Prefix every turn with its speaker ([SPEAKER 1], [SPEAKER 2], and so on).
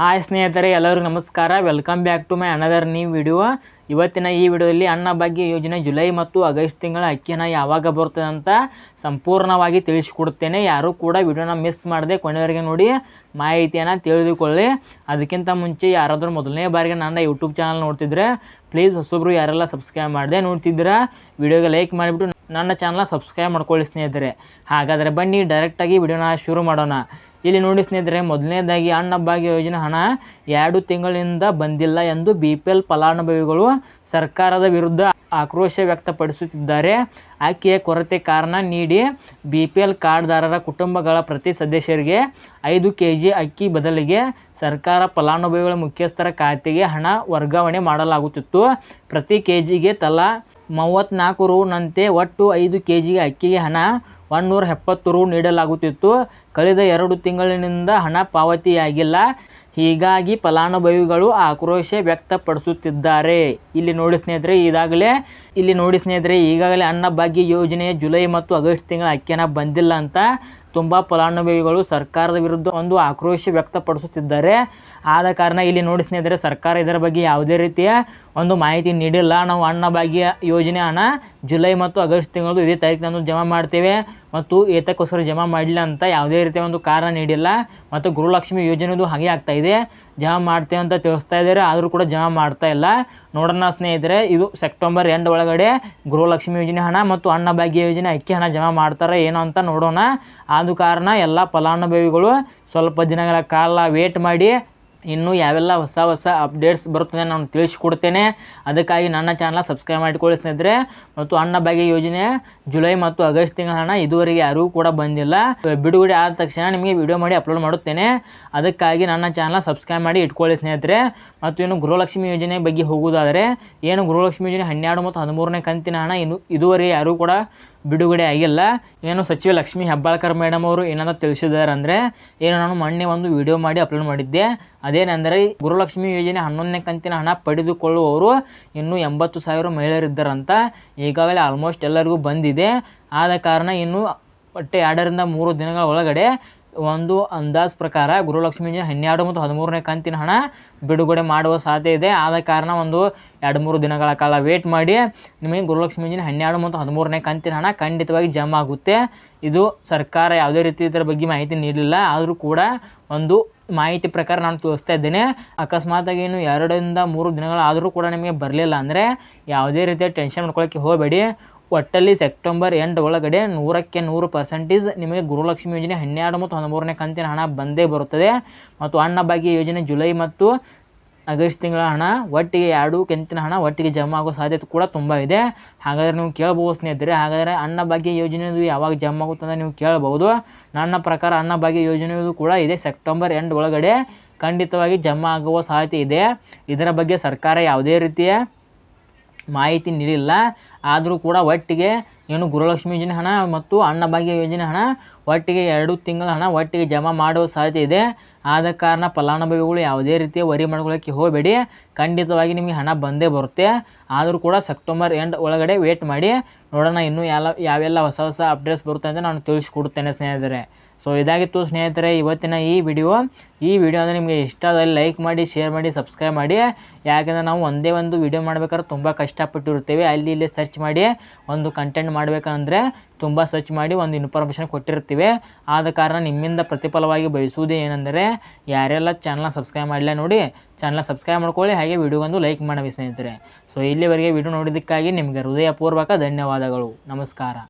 [SPEAKER 1] Hi ಸ್ನೇಹಿತರೆ, ಎಲ್ಲರಿಗೂ ನಮಸ್ಕಾರ. Welcome back to my another new video ಇವತ್ತಿನ ಈ ವಿಡಿಯೋದಲ್ಲಿ ಅನ್ನ ಭಾಗ್ಯ ಯೋಜನೆ ಜುಲೈ ಮತ್ತು ಆಗಸ್ಟ್ ತಿಂಗಳ ಅಕ್ಕಿನ ಯಾವಾಗ ಬರ್ತದೆ ಅಂತ ಸಂಪೂರ್ಣವಾಗಿ ತಿಳಿಸಿಕೊಡ್ತೇನೆ ಯಾರೂ ಕೂಡ ವಿಡಿಯೋನ ಮಿಸ್ ಮಾಡದೆ ಕೊನೆಯವರೆಗೆ ನೋಡಿ ಮಾಹಿತಿಯನ್ನು ತಿಳಿದುಕೊಳ್ಳಿ. ಅದಕ್ಕಿಂತ ಮುಂಚೆ ಯಾರಾದರೂ ಮೊದಲನೇ ಬಾರಿಗೆ ನನ್ನ ಯೂಟ್ಯೂಬ್ ಚಾನಲ್ ನೋಡ್ತಿದ್ರೆ ಪ್ಲೀಸ್ ಹೊಸೊಬ್ರು ಯಾರೆಲ್ಲ ಸಬ್ಸ್ಕ್ರೈಬ್ ಮಾಡಿದೆ ನೋಡ್ತಿದ್ರೆ ವಿಡಿಯೋಗೆ ಲೈಕ್ ಮಾಡಿಬಿಟ್ಟು ನನ್ನ ಚಾನಲ್ನ ಸಬ್ಸ್ಕ್ರೈಬ್ ಮಾಡ್ಕೊಳ್ಳಿ ಸ್ನೇಹಿತರೆ. ಹಾಗಾದರೆ ಬನ್ನಿ ಡೈರೆಕ್ಟಾಗಿ ವಿಡಿಯೋನ ಶುರು ಮಾಡೋಣ. ಇಲ್ಲಿ ನೋಡಿ ಸ್ನೇಹಿತರೆ, ಮೊದಲನೇದಾಗಿ ಅನ್ನ ಭಾಗ್ಯ ಯೋಜನೆ ಹಣ ಎರಡು ತಿಂಗಳಿಂದ ಬಂದಿಲ್ಲ ಎಂದು ಬಿ ಪಿ ಎಲ್ ಫಲಾನುಭವಿಗಳು ಸರ್ಕಾರದ ವಿರುದ್ಧ ಆಕ್ರೋಶ ವ್ಯಕ್ತಪಡಿಸುತ್ತಿದ್ದಾರೆ. ಆಕೆಯ ಕೊರತೆ ಕಾರಣ ನೀಡಿ ಬಿ ಪಿ ಎಲ್ ಕಾರ್ಡ್ದಾರರ ಕುಟುಂಬಗಳ ಪ್ರತಿ ಸದಸ್ಯರಿಗೆ ಐದು ಕೆ ಜಿ ಅಕ್ಕಿ ಬದಲಿಗೆ ಸರ್ಕಾರ ಫಲಾನುಭವಿಗಳ ಮುಖ್ಯಸ್ಥರ ಖಾತೆಗೆ ಹಣ ವರ್ಗಾವಣೆ ಮಾಡಲಾಗುತ್ತಿತ್ತು. ಪ್ರತಿ ಕೆ ಜಿಗೆ ತಲಾ ಮೂವತ್ತ್ನಾಲ್ಕು ರೂನಂತೆ ಒಟ್ಟು ಐದು ಕೆ ಜಿಗೆ ಅಕ್ಕಿಗೆ ಹಣ ಒನ್ನೂರ ಎಪ್ಪತ್ತು ರು ನೀಡಲಾಗುತ್ತಿತ್ತು. ಕಳೆದ ಎರಡು ತಿಂಗಳಿನಿಂದ ಹಣ ಪಾವತಿಯಾಗಿಲ್ಲ. ಹೀಗಾಗಿ ಫಲಾನುಭವಿಗಳು ಆಕ್ರೋಶ ವ್ಯಕ್ತಪಡಿಸುತ್ತಿದ್ದಾರೆ. ಇಲ್ಲಿ ನೋಡಿ ಸ್ನೇಹಿತರೆ, ಈಗಾಗಲೇ, ಇಲ್ಲಿ ನೋಡಿ ಸ್ನೇಹಿತರೆ, ಈಗಾಗಲೇ ಅನ್ನಭಾಗ್ಯ ಯೋಜನೆ ಜುಲೈ ಮತ್ತು ಆಗಸ್ಟ್ ತಿಂಗಳ ಅಕ್ಕಿನ ಬಂದಿಲ್ಲ ಅಂತ ತುಂಬ ಫಲಾನುಭವಿಗಳು ಸರ್ಕಾರದ ವಿರುದ್ಧ ಒಂದು ಆಕ್ರೋಶ ವ್ಯಕ್ತಪಡಿಸುತ್ತಿದ್ದಾರೆ. ಆದ ಕಾರಣ ಇಲ್ಲಿ ನೋಡಿ ಸ್ನೇಹಿತರೆ, ಸರ್ಕಾರ ಇದರ ಬಗ್ಗೆ ಯಾವುದೇ ರೀತಿಯ ಒಂದು ಮಾಹಿತಿ ನೀಡಿಲ್ಲ. ನಾವು ಅನ್ನ ಭಾಗ್ಯ ಯೋಜನೆ ಹಣ ಜುಲೈ ಮತ್ತು ಆಗಸ್ಟ್ ತಿಂಗಳು ಇದೇ ತಾರೀಕಿನಂದು ಜಮಾ ಮಾಡ್ತೇವೆ. ಮತ್ತು ಏತಕ್ಕೋಸ್ಕರ ಜಮಾ ಮಾಡಲಿಲ್ಲ ಅಂತ ಯಾವುದೇ ರೀತಿಯ ಒಂದು ಕಾರಣ ನೀಡಿಲ್ಲ. ಮತ್ತು ಗುರುಲಕ್ಷ್ಮಿ ಯೋಜನೆದು ಹಾಗೆ ಆಗ್ತಾ ಇದೆ. ಜಮಾ ಮಾಡ್ತೇವೆ ಅಂತ ತಿಳಿಸ್ತಾ ಇದ್ದಾರೆ. ಆದರೂ ಕೂಡ ಜಮಾ ಮಾಡ್ತಾ ಇಲ್ಲ. ನೋಡೋಣ ಸ್ನೇಹಿತರೆ, ಇದು ಸೆಪ್ಟೆಂಬರ್ ಎಂಡ್ ಒಳಗಡೆ ಗೃಹಲಕ್ಷ್ಮಿ ಯೋಜನೆ ಹಣ ಮತ್ತು ಅನ್ನ ಭಾಗ್ಯ ಯೋಜನೆ ಅಕ್ಕಿ ಹಣ ಜಮಾ ಮಾಡ್ತಾರೆ ಏನೋ ಅಂತ ನೋಡೋಣ. ಆದ ಕಾರಣ ಎಲ್ಲ ಫಲಾನುಭವಿಗಳು ಸ್ವಲ್ಪ ದಿನಗಳ ಕಾಲ ವೇಟ್ ಮಾಡಿ ಇನ್ನೂ ಯಾವೆಲ್ಲ ಹೊಸ ಹೊಸ ಅಪ್ಡೇಟ್ಸ್ ಬರುತ್ತದೆ ನಾನು ತಿಳಿಸಿಕೊಡ್ತೇನೆ. ಅದಕ್ಕಾಗಿ ನನ್ನ ಚಾನಲ್ ಸಬ್ಸ್ಕ್ರೈಬ್ ಮಾಡಿಕೊಳ್ಳಿ ಸ್ನೇಹಿತರೆ. ಮತ್ತು ಅನ್ನ ಭಾಗ್ಯ ಯೋಜನೆ ಜುಲೈ ಮತ್ತು ಆಗಸ್ಟ್ ತಿಂಗಳ ಹಣ ಇದುವರೆಗೆ ಯಾರಿಗೂ ಕೂಡ ಬಂದಿಲ್ಲ. ಬಿಡುಗಡೆ ಆದ ತಕ್ಷಣ ನಿಮಗೆ ವಿಡಿಯೋ ಮಾಡಿ ಅಪ್ಲೋಡ್ ಮಾಡುತ್ತೇನೆ. ಅದಕ್ಕಾಗಿ ನನ್ನ ಚಾನಲ್ ಸಬ್ಸ್ಕ್ರೈಬ್ ಮಾಡಿ ಇಟ್ಕೊಳ್ಳಿ ಸ್ನೇಹಿತರೆ. ಮತ್ತು ಇನ್ನು ಗೃಹಲಕ್ಷ್ಮಿ ಯೋಜನೆ ಬಗ್ಗೆ ಹೋಗುವುದಾದರೆ, ಏನು ಗೃಹಲಕ್ಷ್ಮಿ ಯೋಜನೆ ಹನ್ನೆರಡು ಮತ್ತು ಹದಿಮೂರನೇ ಕಂತಿನ ಹಣ ಇನ್ನು ಇದುವರೆಗೆ ಯಾರೂ ಕೂಡ ಬಿಡುಗಡೆ ಆಗಿಲ್ಲ. ಏನು ಸಚಿವ ಲಕ್ಷ್ಮೀ ಹೆಬ್ಬಾಳ್ಕರ್ ಮೇಡಮ್ ಅವರು ಏನಾದ್ರು ತಿಳಿಸಿದ್ದಾರೆ ಅಂದರೆ ಏನು ನಾನು ಮೊನ್ನೆ ಒಂದು ವಿಡಿಯೋ ಮಾಡಿ ಅಪ್ಲೋಡ್ ಮಾಡಿದ್ದೆ. ಅದೇನೆಂದರೆ ಗುರುಲಕ್ಷ್ಮಿ ಯೋಜನೆ ಹನ್ನೊಂದನೇ ಕಂತಿನ ಹಣ ಪಡೆದುಕೊಳ್ಳುವವರು ಇನ್ನೂ ಎಂಬತ್ತು ಸಾವಿರ ಮಹಿಳೆಯರಿದ್ದಾರಂತ. ಈಗಾಗಲೇ ಆಲ್ಮೋಸ್ಟ್ ಎಲ್ಲರಿಗೂ ಬಂದಿದೆ. ಆದ ಕಾರಣ ಇನ್ನು ಒಟ್ಟೆ ಎರಡರಿಂದ ಮೂರು ದಿನಗಳ ಒಳಗಡೆ ಒಂದು ಅಂದಾಜು ಪ್ರಕಾರ ಗುರುಲಕ್ಷ್ಮಿ ಹನ್ನೆರಡು ಮತ್ತು ಹದಿಮೂರನೇ ಕಂತಿನ ಹಣ ಬಿಡುಗಡೆ ಮಾಡುವ ಸಾಧ್ಯತೆ ಇದೆ. ಆದ ಕಾರಣ ಒಂದು ಎರಡು ಮೂರು ದಿನಗಳ ಕಾಲ ವೇಟ್ ಮಾಡಿ, ನಿಮಗೆ ಗುರುಲಕ್ಷ್ಮಿ ಯೋಜನೆ ಹನ್ನೆರಡು ಮತ್ತು ಹದಿಮೂರನೇ ಕಂತಿನ ಹಣ ಖಂಡಿತವಾಗಿ ಜಮಾ ಆಗುತ್ತೆ. ಇದು ಸರ್ಕಾರ ಯಾವುದೇ ರೀತಿ ಇದರ ಬಗ್ಗೆ ಮಾಹಿತಿ ನೀಡಲಿಲ್ಲ, ಆದರೂ ಕೂಡ ಒಂದು ಮಾಹಿತಿ ಪ್ರಕಾರ ನಾನು ತೋರಿಸ್ತಾ ಇದ್ದೇನೆ. ಅಕಸ್ಮಾತಾಗಿ ಏನು ಎರಡರಿಂದ ಮೂರು ದಿನಗಳಾದರೂ ಕೂಡ ನಿಮಗೆ ಬರಲಿಲ್ಲ ಅಂದರೆ ಯಾವುದೇ ರೀತಿಯ ಟೆನ್ಷನ್ ಮಾಡ್ಕೊಳ್ಳೋಕ್ಕೆ ಹೋಗಬೇಡಿ. ಒಟ್ಟಲ್ಲಿ ಸೆಪ್ಟೆಂಬರ್ ಎಂಡ್ ಒಳಗಡೆ ನೂರಕ್ಕೆ ನೂರು ಪರ್ಸೆಂಟೇಜ್ ನಿಮಗೆ ಗುರುಲಕ್ಷ್ಮಿ ಯೋಜನೆ ಹನ್ನೆರಡು ಮತ್ತು ಹದಿಮೂರನೇ ಕಂತಿನ ಹಣ ಬಂದೇ ಬರುತ್ತದೆ. ಮತ್ತು ಅನ್ನಭಾಗ್ಯ ಯೋಜನೆ ಜುಲೈ ಮತ್ತು ಆಗಸ್ಟ್ ತಿಂಗಳ ಹಣ, ಒಟ್ಟಿಗೆ ಎರಡು ಕಂತಿನ ಹಣ, ಒಟ್ಟಿಗೆ ಜಮಾ ಆಗೋ ಸಾಧ್ಯತೆ ಕೂಡ ತುಂಬ ಇದೆ. ಹಾಗಾದರೆ ನೀವು ಕೇಳ್ಬೋದು ಸ್ನೇಹಿತರೆ, ಹಾಗಾದರೆ ಅನ್ನ ಭಾಗ್ಯ ಯೋಜನೆದು ಯಾವಾಗ ಜಮಾ ಆಗುತ್ತೆ ಅಂತ ನೀವು ಕೇಳ್ಬೋದು ನನ್ನ ಪ್ರಕಾರ ಅನ್ನ ಭಾಗ್ಯ ಯೋಜನೆಯದು ಕೂಡ ಇದೆ ಸೆಪ್ಟೆಂಬರ್ ಎಂಡ್ ಒಳಗಡೆ. ಖಂಡಿತವಾಗಿ ಜಮಾ ಆಗುವ ಸಾಧ್ಯತೆ ಇದೆ. ಇದರ ಬಗ್ಗೆ ಸರ್ಕಾರ ಯಾವುದೇ ರೀತಿಯ ಮಾಹಿತಿ ನೀಡಿಲ್ಲ. ಆದರೂ ಕೂಡ ಒಟ್ಟಿಗೆ ಏನು ಗೃಹಲಕ್ಷ್ಮಿ ಯೋಜನೆ ಹಣ ಮತ್ತು ಅನ್ನಭಾಗ್ಯ ಯೋಜನೆ ಹಣ ಒಟ್ಟಿಗೆ ಎರಡು ತಿಂಗಳ ಹಣ ಒಟ್ಟಿಗೆ ಜಮಾ ಮಾಡುವ ಸಾಧ್ಯತೆ ಇದೆ. ಆದ ಕಾರಣ ಫಲಾನುಭವಿಗಳು ಯಾವುದೇ ರೀತಿಯ ವರಿ ಮಾಡ್ಕೊಳ್ಳೋಕ್ಕೆ ಹೋಗಬೇಡಿ. ಖಂಡಿತವಾಗಿ ನಿಮಗೆ ಹಣ ಬಂದೇ ಬರುತ್ತೆ. ಆದರೂ ಕೂಡ ಸೆಪ್ಟೆಂಬರ್ ಎಂಡ್ ಒಳಗಡೆ ವೇಟ್ ಮಾಡಿ. ನೋಡೋಣ ಇನ್ನೂ ಎಲ್ಲ ಯಾವೆಲ್ಲ ಹೊಸ ಹೊಸ ಅಪ್ಡೇಟ್ಸ್ ಬರುತ್ತೆ ಅಂತ ನಾನು ತಿಳಿಸ್ಕೊಡ್ತೇನೆ ಸ್ನೇಹಿತರೆ. ಸೊ ಇದಾಗಿತ್ತು ಸ್ನೇಹಿತರೆ, ಇವತ್ತಿನ ಈ ವಿಡಿಯೋ ಈ ವಿಡಿಯೋ ಅಂದರೆ ನಿಮಗೆ ಇಷ್ಟ ಆದಲ್ಲಿ ಲೈಕ್ ಮಾಡಿ ಶೇರ್ ಮಾಡಿ ಸಬ್ಸ್ಕ್ರೈಬ್ ಮಾಡಿ. ಯಾಕೆಂದರೆ ನಾವು ಒಂದೇ ಒಂದು ವಿಡಿಯೋ ಮಾಡ್ಬೇಕಾದ್ರೆ ತುಂಬ ಕಷ್ಟಪಟ್ಟಿರ್ತೇವೆ ಅಲ್ಲಿ ಇಲ್ಲಿ ಸರ್ಚ್ ಮಾಡಿ, ಒಂದು ಕಂಟೆಂಟ್ ಮಾಡಬೇಕಂದ್ರೆ ತುಂಬ ಸರ್ಚ್ ಮಾಡಿ, ಒಂದು ಇನ್ಫಾರ್ಮೇಷನ್ ಕೊಟ್ಟಿರ್ತೀವಿ ಆದ ಕಾರಣ ನಿಮ್ಮಿಂದ ಪ್ರತಿಫಲವಾಗಿ ಬಯಸುವುದೇ ಏನೆಂದರೆ, ಯಾರೆಲ್ಲ ಚಾನಲ್ನ ಸಬ್ಸ್ಕ್ರೈಬ್ ಮಾಡಲಿಲ್ಲ ನೋಡಿ ಚಾನಲ್ನ ಸಬ್ಸ್ಕ್ರೈಬ್ ಮಾಡ್ಕೊಳ್ಳಿ, ಹಾಗೆ ವಿಡಿಯೋಗೊಂದು ಲೈಕ್ ಮಾಡಿ ಸ್ನೇಹಿತರೆ. ಸೊ ಇಲ್ಲಿವರೆಗೆ ವಿಡಿಯೋ ನೋಡಿದ್ದಕ್ಕಾಗಿ ನಿಮಗೆ ಹೃದಯಪೂರ್ವಕ ಧನ್ಯವಾದಗಳು. ನಮಸ್ಕಾರ.